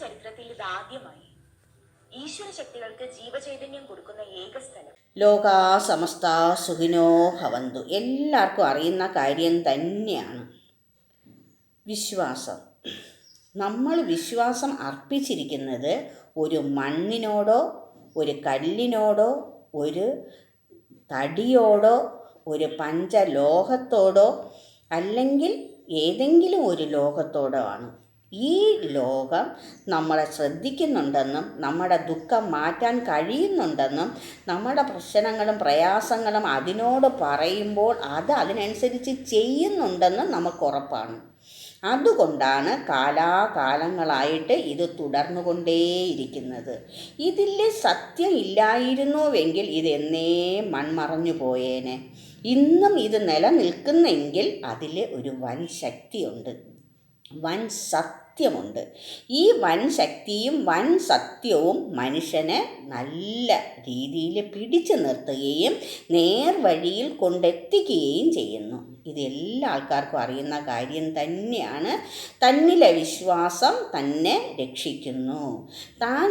ചരിത്രത്തിൽ ഇത് ആദ്യമായി ഈശ്വര ശക്തികൾക്ക് ജീവചൈതന്യം കൊടുക്കുന്ന ഏക സ്ഥലം. ലോകാ സമസ്ത സുഖിനോ ഭവന്തു. എല്ലാവർക്കും അറിയുന്ന കാര്യം തന്നെയാണ് വിശ്വാസം. നമ്മൾ വിശ്വാസം അർപ്പിച്ചിരിക്കുന്നത് ഒരു മണ്ണിനോടോ ഒരു കല്ലിനോടോ ഒരു തടിയോടോ ഒരു പഞ്ചലോഹത്തോടോ അല്ലെങ്കിൽ ഏതെങ്കിലും ഒരു ലോകത്തോടോ ആണ്. ഈ ലോകം നമ്മളെ ശ്രദ്ധിക്കുന്നുണ്ടെന്നും നമ്മുടെ ദുഃഖം മാറ്റാൻ കഴിയുന്നുണ്ടെന്നും നമ്മുടെ പ്രശ്നങ്ങളും പ്രയാസങ്ങളും അതിനോട് പറയുമ്പോൾ അത് അതിനനുസരിച്ച് ചെയ്യുന്നുണ്ടെന്നും നമുക്ക് ഉറപ്പാണ്. അതുകൊണ്ടാണ് കാലാകാലങ്ങളായിട്ട് ഇത് തുടർന്നുകൊണ്ടേയിരിക്കുന്നത്. ഇതിൽ സത്യം ഇല്ലായിരുന്നുവെങ്കിൽ ഇതെന്നേ മൺമറഞ്ഞു പോയേനെ. ഇന്നും ഇത് നിലനിൽക്കുന്നെങ്കിൽ അതിൽ ഒരു വൻ ശക്തിയുണ്ട്. വൻ സത്യമുണ്ട്. ഈ വൻ ശക്തിയും വൻ സത്യവും മനുഷ്യനെ നല്ല രീതിയിൽ പിടിച്ചു നിർത്തുകയും നേർവഴിയിൽ കൊണ്ടെത്തിക്കുകയും ചെയ്യുന്നു. ഇത് എല്ലാ ആൾക്കാർക്കും അറിയുന്ന കാര്യം തന്നെയാണ്. തന്നിലെ വിശ്വാസം തന്നെ രക്ഷിക്കുന്നു. താൻ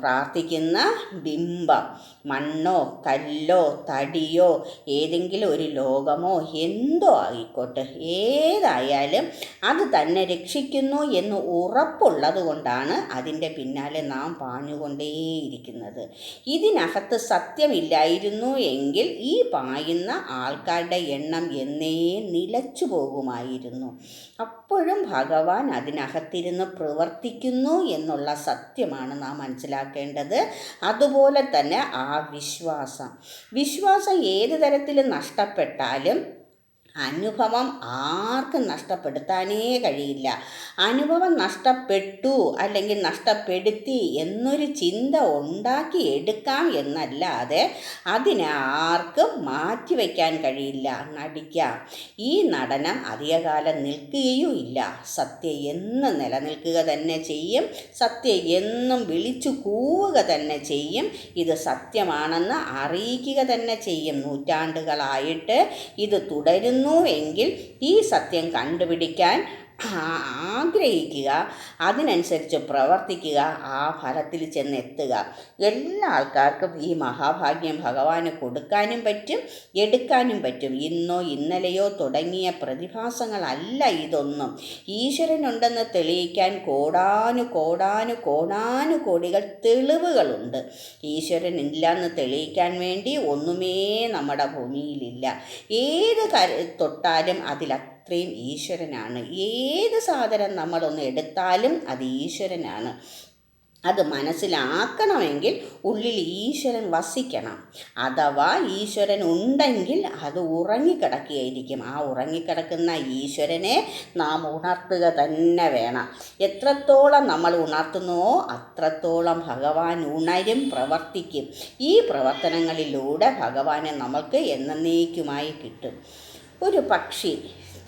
പ്രാർത്ഥിക്കുന്ന ബിംബം മണ്ണോ കല്ലോ തടിയോ ഏതെങ്കിലും ഒരു ലോകമോ എന്തോ ആയിക്കോട്ടെ ഏതായാലും അത് തന്നെ രക്ഷിക്കുന്നു എന്ന് ഉറപ്പുള്ളത് കൊണ്ടാണ് അതിന്റെ പിന്നാലെ നാം പാഞ്ഞുകൊണ്ടേയിരിക്കുന്നത്. ഇതിനകത്ത് സത്യമില്ലായിരുന്നു എങ്കിൽ ഈ പായുന്ന ആൾക്കാരുടെ എണ്ണം എന്നേ നിലച്ചു പോകുമായിരുന്നു. അപ്പോഴും ഭഗവാൻ അതിനകത്തിരുന്ന് പ്രവർത്തിക്കുന്നു എന്നുള്ള സത്യമാണ് നാം മനസ്സിലാക്കേണ്ടത്. അതുപോലെ തന്നെ ആ വിശ്വാസം. വിശ്വാസം ഏത് തരത്തിൽ നഷ്ടപ്പെട്ടാലും അനുഭവം ആർക്കും നഷ്ടപ്പെടുത്താനേ കഴിയില്ല. അനുഭവം നഷ്ടപ്പെട്ടു അല്ലെങ്കിൽ നഷ്ടപ്പെടുത്തി എന്നൊരു ചിന്ത ഉണ്ടാക്കി എടുക്കാം എന്നല്ലാതെ അതിനെ ആർക്കും മാറ്റിവെക്കാൻ കഴിയില്ല. നടിക്കാം ഈ നടനം അധികകാലം നിൽക്കുകയും ഇല്ല. സത്യം എന്നും നിലനിൽക്കുക തന്നെ ചെയ്യും. സത്യ എന്നും വിളിച്ചു കൂവുക തന്നെ ചെയ്യും. ഇത് സത്യമാണെന്ന് അറിയിക്കുക തന്നെ ചെയ്യും. നൂറ്റാണ്ടുകളായിട്ട് ഇത് തുടരുന്നു. എങ്കിൽ ഈ സത്യം കണ്ടുപിടിക്കാൻ ആഗ്രഹിക്കുക. അതിനനുസരിച്ച് പ്രവർത്തിക്കുക. ആ ഫലത്തിൽ ചെന്നെത്തുക. എല്ലാ ആൾക്കാർക്കും ഈ മഹാഭാഗ്യം ഭഗവാന് കൊടുക്കാനും പറ്റും എടുക്കാനും പറ്റും. ഇന്നോ ഇന്നലെയോ തുടങ്ങിയ പ്രതിഭാസങ്ങളല്ല ഇതൊന്നും. ഈശ്വരനുണ്ടെന്ന് തെളിയിക്കാൻ കോടാനു കോടാനു കോടാനു കോടികൾ തെളിവുകളുണ്ട്. ഈശ്വരൻ ഇല്ലയെന്ന് തെളിയിക്കാൻ വേണ്ടി ഒന്നുമേ നമ്മുടെ ഭൂമിയിലില്ല. ഏത് തൊട്ടാലും അതിൽ അത്രയും ഈശ്വരനാണ്. ഏത് സാധനം നമ്മളൊന്ന് എടുത്താലും അത് ഈശ്വരനാണ്. അത് മനസ്സിലാക്കണമെങ്കിൽ ഉള്ളിൽ ഈശ്വരൻ വസിക്കണം. അഥവാ ഈശ്വരൻ ഉണ്ടെങ്കിൽ അത് ഉറങ്ങിക്കിടക്കുകയായിരിക്കും. ആ ഉറങ്ങിക്കിടക്കുന്ന ഈശ്വരനെ നാം ഉണർത്തുക തന്നെ വേണം. എത്രത്തോളം നമ്മൾ ഉണർത്തുന്നുവോ അത്രത്തോളം ഭഗവാൻ ഉണരും പ്രവർത്തിക്കും. ഈ പ്രവർത്തനങ്ങളിലൂടെ ഭഗവാനെ നമുക്ക് എന്നേക്കുമായി കിട്ടും. ഒരു പക്ഷി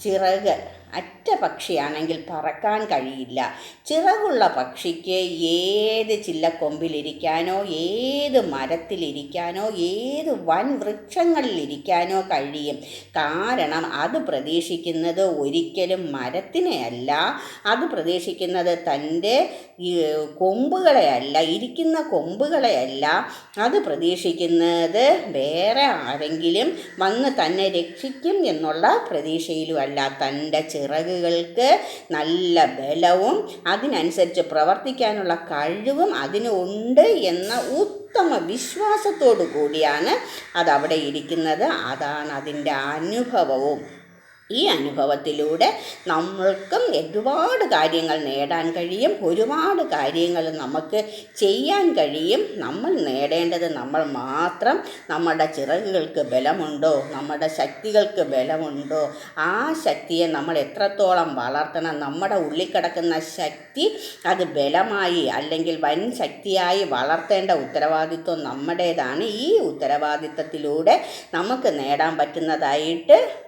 ചിറക്. അറ്റ പക്ഷിയാണെങ്കിൽ പറക്കാൻ കഴിയില്ല. ചിറകുള്ള പക്ഷിക്ക് ഏത് ചില്ലക്കൊമ്പിലിരിക്കാനോ ഏത് മരത്തിലിരിക്കാനോ ഏത് വൻ വൃക്ഷങ്ങളിലിരിക്കാനോ കഴിയും. കാരണം അത് പ്രതീക്ഷിക്കുന്നത് ഒരിക്കലും മരത്തിനെയല്ല. അത് പ്രതീക്ഷിക്കുന്നത് തന്റെ കൊമ്പുകളെയല്ല. ഇരിക്കുന്ന കൊമ്പുകളെയല്ല. അത് പ്രതീക്ഷിക്കുന്നത് വേറെ ആരെങ്കിലും വന്ന് തന്നെ രക്ഷിക്കും എന്നുള്ള പ്രതീക്ഷയിലുമല്ല. തന്റെ ചിറകുകൾക്ക് നല്ല ബലവും അതിനനുസരിച്ച് പ്രവർത്തിക്കാനുള്ള കഴിവും അതിനുണ്ട് എന്ന ഉത്തമ വിശ്വാസത്തോടു കൂടിയാണ് അതവിടെ ഇരിക്കുന്നത്. അതാണ് അതിന്റെ അനുഭവവും. ഈ അനുഭവത്തിലൂടെ നമ്മൾക്കും ഒരുപാട് കാര്യങ്ങൾ നേടാൻ കഴിയും. ഒരുപാട് കാര്യങ്ങൾ നമുക്ക് ചെയ്യാൻ കഴിയും. നമ്മൾ നേടേണ്ടത് നമ്മൾ മാത്രം. നമ്മുടെ ചിറകുകൾക്ക് ബലമുണ്ടോ? നമ്മുടെ ശക്തികൾക്ക് ബലമുണ്ടോ? ആ ശക്തിയെ നമ്മൾ എത്രത്തോളം വളർത്തണം? നമ്മുടെ ഉള്ളിൽ കിടക്കുന്ന ശക്തി അത് ബലമായി അല്ലെങ്കിൽ വൻ ശക്തിയായി വളർത്തേണ്ട ഉത്തരവാദിത്വം നമ്മുടേതാണ്. ഈ ഉത്തരവാദിത്തത്തിലൂടെ നമുക്ക് നേടാൻ പറ്റുന്നതായിട്ട്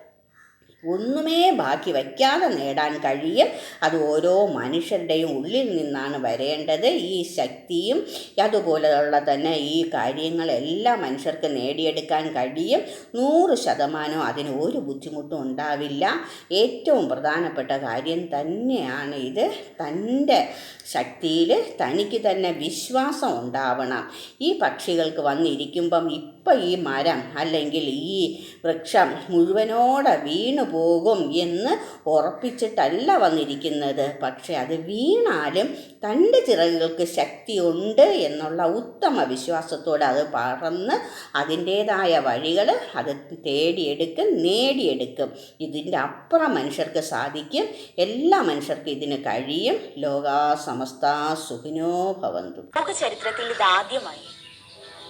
ഒന്നുമേ ബാക്കി വയ്ക്കാതെ നേടാൻ കഴിയും. അത് ഓരോ മനുഷ്യരുടെയും ഉള്ളിൽ നിന്നാണ് വരേണ്ടത്. ഈ ശക്തിയും അതുപോലെയുള്ള തന്നെ ഈ കാര്യങ്ങളെല്ലാം മനുഷ്യർക്ക് നേടിയെടുക്കാൻ കഴിയും. നൂറ് ശതമാനം അതിന് ഒരു ബുദ്ധിമുട്ടും ഉണ്ടാവില്ല. ഏറ്റവും പ്രധാനപ്പെട്ട കാര്യം തന്നെയാണ് ഇത്. തന്റെ ശക്തിയിൽ തനിക്ക് തന്നെ വിശ്വാസം ഉണ്ടാവണം. ഈ പക്ഷികൾക്ക് വന്നിരിക്കുമ്പം ഇപ്പം ഈ മരം അല്ലെങ്കിൽ ഈ വൃക്ഷം മുഴുവനോടെ വീണു പോകും എന്ന് ഉറപ്പിച്ചിട്ടല്ല വന്നിരിക്കുന്നത്. പക്ഷേ അത് വീണാലും തന്റെ ചിറകുകൾക്ക് ശക്തിയുണ്ട് എന്നുള്ള ഉത്തമ വിശ്വാസത്തോടെ അത് പറന്ന് അതിന്റേതായ വഴികൾ അത് തേടിയെടുക്കും നേടിയെടുക്കും. ഇതിന്റെ അപ്പുറം മനുഷ്യർക്ക് സാധിക്കും എല്ലാ മനുഷ്യർക്കും ഇതിന് കഴിയും. ലോകാസമസ്ത സുഖിനോ ഭവന്തു. ചരിത്രത്തിൽ ഇത് ആദ്യമായി